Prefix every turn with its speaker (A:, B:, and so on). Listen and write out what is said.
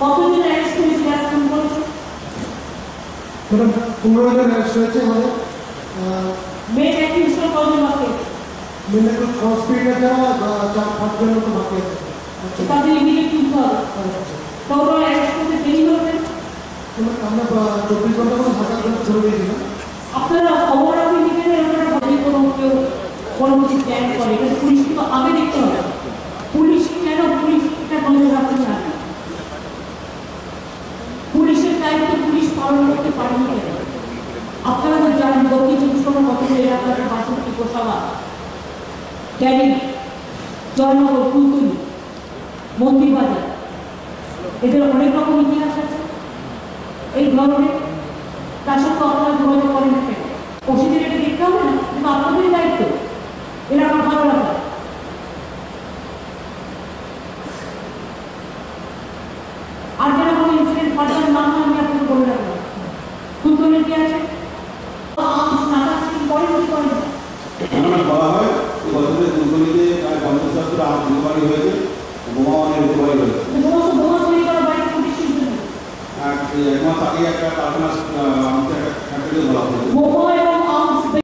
A: কতজন অ্যারেস্ট হয়েছে এখন বলছো
B: পনেরো জন অ্যারেস্ট হয়েছে আমাদের
A: মেয়ে অ্যাকিউজড কতজন বাকি
B: মেদিনীপুর হসপিটালে চার পাঁচজন মতো বাকি আছে।
A: তাদের ইমিডিয়েট তুলতে হবে। টোটাল অ্যারেস্ট করতে দেরি হবে
B: আমরা চব্বিশ ঘণ্টা করে দিয়েছিলাম
A: আপনারা খবর আপনি নিবেন আপনারা যদি কোনো কেউ কোনো কিছু প্ল্যান করে। পুলিশ কিন্তু আগে দেখতে হবে। পুলিশ কেন পুলিশ এটা রাখতে না পুলিশের দায়িত্ব পুলিশ পালন করতে পারেনি কেন আপনারা তো জানেন দক্ষিণ কতগুলো এলাকার বাষট্টি গোসাবা ক্যানিং জয়নগর কুলকুলি মন্দিরবাজার এদের অনেক রকম ইতিহাস আছে এই ধরনের তার সত্ত্বে আপনারা যোগাযোগ করেন না কেন এটা দেখতে হবে না কিন্তু আপনাদেরই দায়িত্ব এরা আমার
C: ঘটনা বলা হয় এই বছরের দুর্গতিতে প্রায় পঞ্চাশ বছর আট দুবারই হয়েছে বোমা অনেক দুবারই হয়েছে এক মাস আগে একটা কারখানা আমাদের একটা ফ্যাক্টরি বলা হয়েছে।